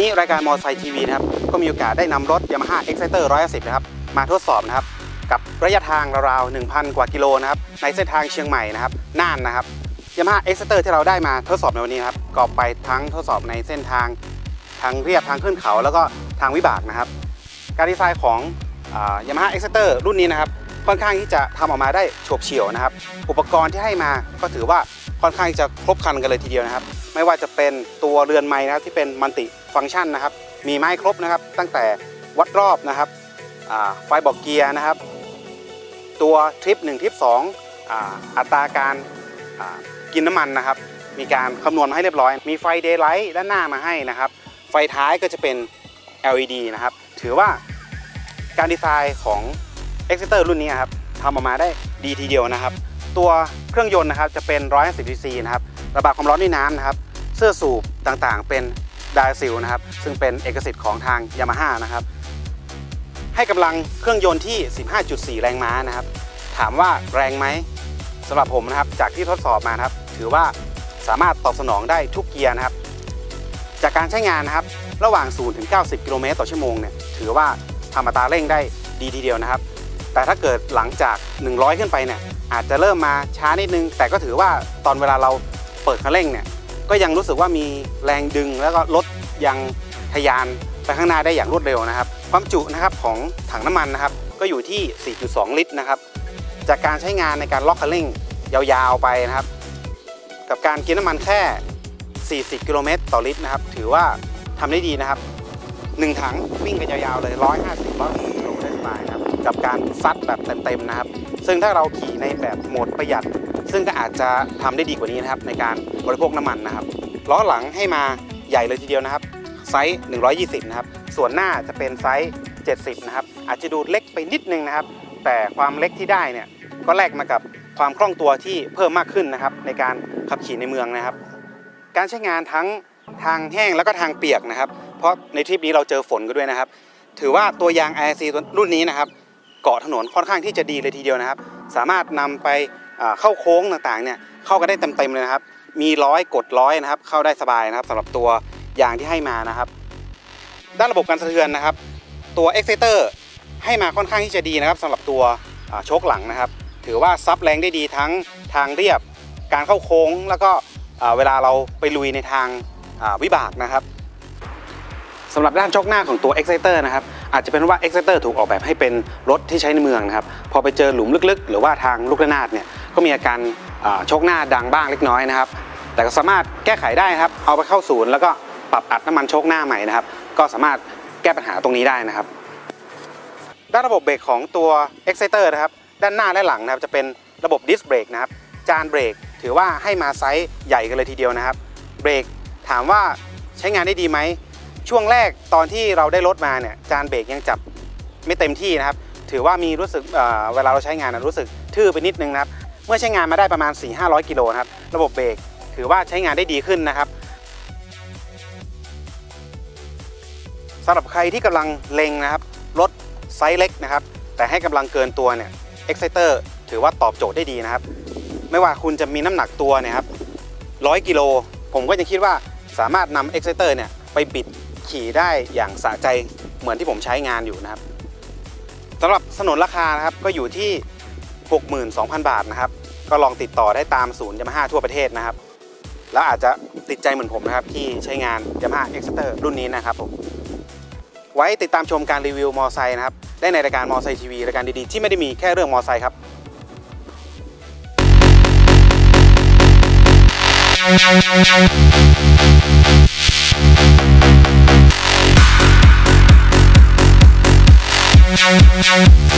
นนี้รายการมอไซค์ทีวีนะครับก็มีโอกาสได้นำรถ Yamaha Exciter 110นะครับมาทดสอบนะครับกับระยะทางราวๆ1,000 กว่ากิโลนะครับในเส้นทางเชียงใหม่นะครับน่านนะครับ Yamaha Exciter ที่เราได้มาทดสอบในวันนี้นครับก็ไปทั้งทดสอบในเส้นทางทางเรียบทางขึ้นเขา แล้วก็ทางวิบากนะครับ การดีไซน์ของยามาฮ่าเอ็กซ์เตอร์รุ่นนี้นะครับค่อนข้างที่จะทำออกมาได้โฉบเฉี่ยวนะครับ อุปกรณ์ที่ให้มาก็ถือว่าค่อนข้างจะครบครันกันเลยทีเดียวนะครับ ไม่ว่าจะเป็นตัวเรือนไม้นะครับที่เป็นมัลติ ฟังก์ชันนะครับ มีไม้ครบนะครับ ตั้งแต่วัดรอบนะครับไฟบอกเกียร์นะครับ ตัวทริป1ทริป2ออัตราการกินน้ำมันนะครับ มีการคำนวณมาให้เรียบร้อย มีไฟเดย์ไลท์ด้านหน้ามาให้นะครับ ไฟท้ายก็จะเป็น LED นะครับ ถือว่าการดีไซน์ของ e x c e t e r รุ่นนี้ครับทำออกมาได้ดีทีเดียวนะครับ ตัวเครื่องยนต์นะครับจะเป็น 150 cc นะครับ ระบายความร้อนด้วยน้ำนะครับ เสื้อสูบต่างๆ เป็น ไดซิลนะครับ ซึ่งเป็นเอกสิทธิ์ของทาง Yamaha นะครับ ให้กำลังเครื่องยนต์ที่ 15.4 แรงม้านะครับ ถามว่าแรงไหมสำหรับผมนะครับ จากที่ทดสอบมาครับ ถือว่าสามารถตอบสนองได้ทุกเกียร์นะครับ จากการใช้งานนะครับ ระหว่าง 0 ถึง 90 กิโลเมตรต่อชั่วโมงเนี่ย ถือว่าทำอัตราเร่งได้ดีทีเดียวนะครับ แต่ถ้าเกิดหลังจาก 100 ขึ้นไปเนี่ยอาจจะเริ่มมาช้านิดนึง แต่ก็ถือว่าตอนเวลาเราเปิดคันเร่งเนี่ยก็ยังรู้สึกว่ามีแรงดึงแล้วก็รถ ยังทะยานไปข้างหน้าได้อย่างรวดเร็วนะครับ ความจุนะครับของถังน้ำมันนะครับ ก็อยู่ที่ 4.2 ลิตรนะครับ จากการใช้งานในการล็อกคันเร่งยาวๆไปนะครับ กับการกินน้ำมันแค่ 40 กิโลเมตรต่อลิตรนะครับ ถือว่าทำได้ดีนะครับ 1 ถังวิ่งกันยาวๆเลย 150 160กิโลได้สบายนะครับ กับการซัดแบบเต็มๆนะครับ ซึ่งถ้าเราขี่ในแบบโหมดประหยัด ซึ่งก็อาจจะทำได้ดีกว่านี้นะครับ ในการบริโภคน้ำมันนะครับ ล้อหลังให้มาใหญ่เลยทีเดียวนะครับ ไซส์ 120 นะครับ ส่วนหน้าจะเป็นไซส์ 70 นะครับ อาจจะดูเล็กไปนิดนึงนะครับ แต่ความเล็กที่ได้เนี่ยก็แลกมากับความคล่องตัวที่เพิ่มมากขึ้นนะครับ ในการขับขี่ในเมืองนะครับ การใช้งานทั้งทางแห้งแล้วก็ทางเปียกนะครับ เพราะในทริปนี้เราเจอฝนกันด้วยนะครับ ถือว่าตัวยาง IRC รุ่นนี้นะครับเกาะถนนค่อนข้างที่จะดีเลยทีเดียวนะครับ สามารถนำไปเข้าโค้งต่างๆเนี่ยเข้ากันได้เต็มๆเลยนะครับ มีร้อยกดร้อยนะครับ เข้าได้สบายนะครับสำหรับตัว ยางที่ให้มานะครับ ด้านระบบการสะเทือนนะครับ ตัว e x c e t e r ให้มาค่อนข้างที่จะดีนะครับสำหรับตัวโชคหลังนะครับ ถือว่าซับแรงได้ดีทั้งทางเรียบการเข้าโค้ง แล้วก็เวลาเราไปลุยในทางวิบากนะครับสำหรับด้านโชคหน้าของตัว Exciter นะครับ อาจจะเป็นว่า Exciter ถูกออกแบบให้เป็นรถที่ใช้ในเมืองนะครับ พอไปเจอหลุมลึกๆ หรือว่าทางลูกระนาดเนี่ย ก็มีอาการโชคหน้าดังบ้างเล็กน้อยนะครับ แต่ก็สามารถแก้ไขได้ครับ เอาไปเข้าศูนย์แล้วก็ ปรับอัดน้ำมันโชคหน้าใหม่นะครับ ก็สามารถแก้ปัญหาตรงนี้ได้นะครับ ด้านระบบเบรกของตัว Exciter นะครับ ด้านหน้าและหลังนะครับจะเป็นระบบดิสเบรกนะครับ จานเบรกถือว่าให้มาไซส์ใหญ่กันเลยทีเดียวนะครับ เบรกถามว่าใช้งานได้ดีไหม ช่วงแรกตอนที่เราได้รถมาเนี่ยจานเบรกยังจับไม่เต็มที่นะครับ ถือว่ามีรู้สึกเเวลาเราใช้งานนะรู้สึกทื่อไปนิดนึงนะครับ เมื่อใช้งานมาได้ประมาณ 4-500 กิโลนะครับ ระบบเบรกถือว่าใช้งานได้ดีขึ้นนะครับ สำหรับใครที่กำลังเล็งนะครับรถไซส์เล็กนะครับ แต่ให้กำลังเกินตัวเนี่ย Exciter ถือว่าตอบโจทย์ได้ดีนะครับ ไม่ว่าคุณจะมีน้ำหนักตัวเนี่ยครับร้อยกิโลผมก็ยังคิดว่าสามารถนำ Exciter เนี่ยไปบิดขี่ได้อย่างสะใจเหมือนที่ผมใช้งานอยู่นะครับสำหรับสนนราคานะครับก็อยู่ที่ 62,000 บาทนะครับ ก็ลองติดต่อได้ตามศูนย์ยามาฮ่าทั่วประเทศนะครับ แล้วอาจจะติดใจเหมือนผมนะครับที่ใช้งาน Yamaha Exciter รุ่นนี้นะครับผม ไว้ติดตามชมการรีวิวมอไซค์นะครับ ได้ในรายการมอไซค์ทีวีรายการดีๆ ที่ไม่ได้มีแค่เรื่องมอไซค์ครับ Thank.